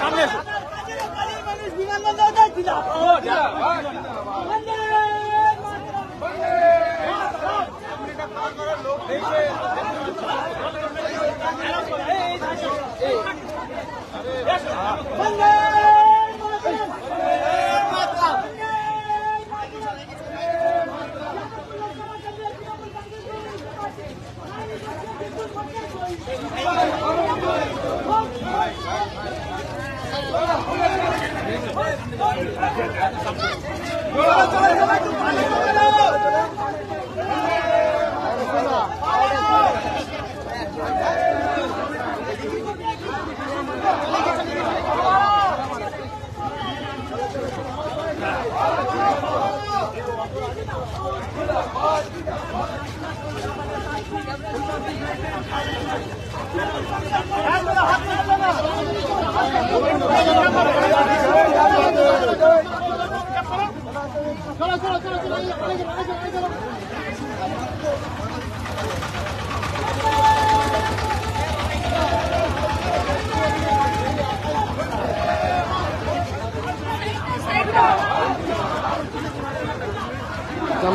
সামনে। চলে চলো চলো চলো চলো চলো চলো চলো Let's go!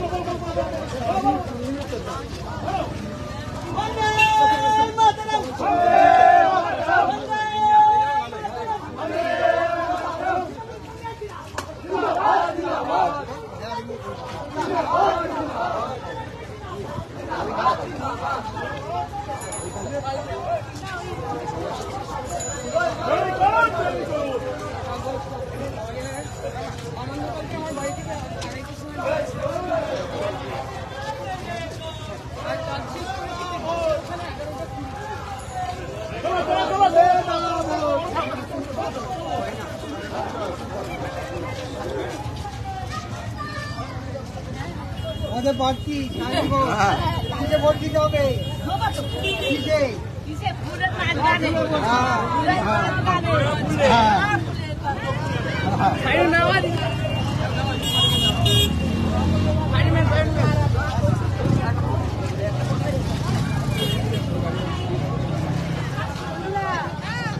どうも。আমাদের বাড়তি কিসে ভোট দিতে হবে। কিসে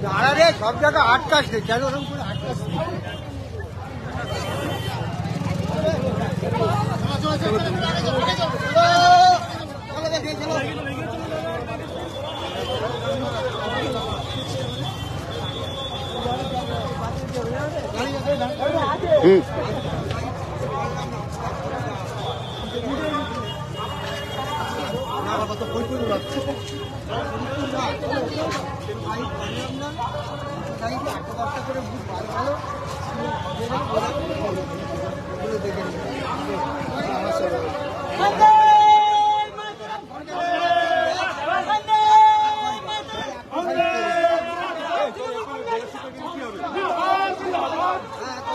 দাঁড়া রে, সব জায়গা আটকাস রে। কেন ওরকম করে আটকা 응. 나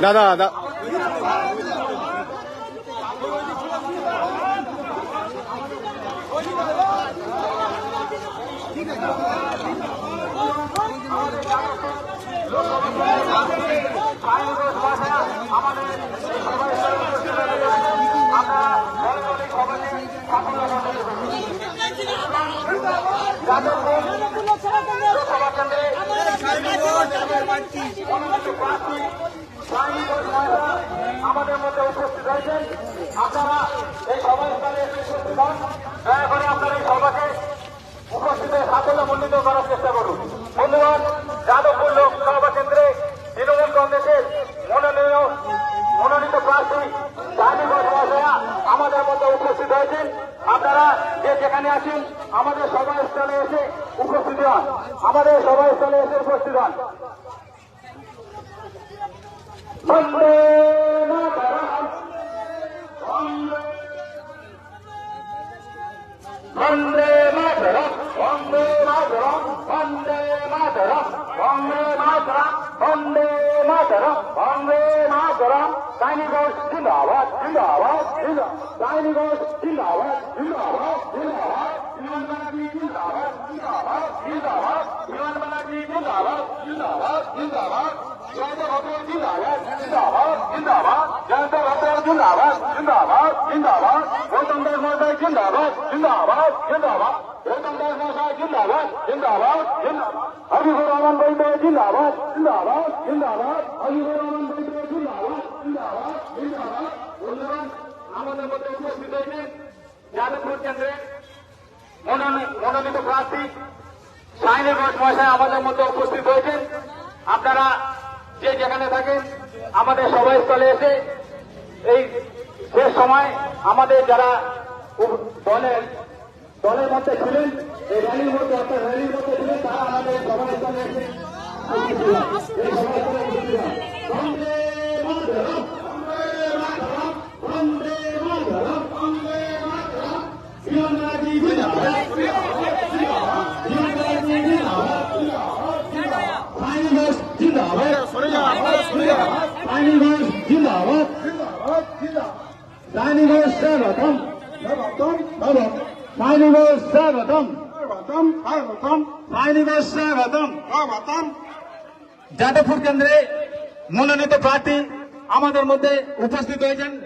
দাদা দাদা। আমাদের মধ্যে উপস্থিত হয়েছেন আপনারা এই সভাস্থলে উপস্থিত হন। দয়া করে আপনারা এই সভাকে উপস্থিতের সাফল্য মণ্ডিত করার চেষ্টা করুন। ধন্যবাদ যাদবপুর লোকসভা কেন্দ্রে তৃণমূল কংগ্রেসের মনোনীয় মনোনীত প্রার্থী ধার্মিক আমাদের মধ্যে উপস্থিত হয়েছেন আপনারা যে যেখানে আছেন, আমাদের সভাস্থলে এসে উপস্থিত হন। আমাদের সভাস্থলে এসে উপস্থিত হন। মাতরম, বন্দে মাতরম বন্দে মাতরম। সাইনি ঘোষ জিন্দাবাদ জিন্দাবাদ। ঘোষ জিন্দাবাদ জিন্দাবাদ জিন্দাবাদ। বিমান ব্যানার্জি জিন্দাবাদ জিন্দাবাদ জিন্দাবাদ। জিন্দাবাদ জিন্দাবাদ জিন্দাবাদ। জিন্দাবাদ জিন্দাবাদ জিন্দাবাদ। জিন্দাবাদ জিন্দাবাদ জিন্দাবাদ। জিন্দাবাদ জিন্দাবাদ জিন্দাবাদ। জিন্দাবাদ রহমান বৈদ্য আমাদের মধ্যে উপস্থিত হয়েছেন যাদবপুর কেন্দ্রে মনোনী- মনোনীত প্রার্থী সাইনি ঘোষ মহাশয় আমাদের মধ্যে উপস্থিত হয়েছেন আপনারা যে যেখানে থাকেন, আমাদের সভাস্থলে এসে এই শেষ সময় আমাদের যারা দলের দলের মধ্যে ছিলেন এই র্যালির মধ্যে অর্থাৎ র্যালির মধ্যে ছিলেন তারা আমাদের সভাস্থলে এসে উপস্থিত হন। এই সভাস্থলে উপস্থিত হন। বন্দে মাতরম, বন্দে মাতরম, বন্দে মাতরম, বন্দে মাতরম। বিমানবাজি জিন্দাবাদ, বিমানবাজি জিন্দাবাদ, সাইনি ঘোষ জিন্দাবাদ, সাইনি ঘোষ জিন্দাবাদ, সাইনি ঘোষ স্বাগতম স্বাগতম স্বাগতম যাদবপুর কেন্দ্রে মনোনীত প্রার্থী আমাদের মধ্যে উপস্থিত হয়েছেন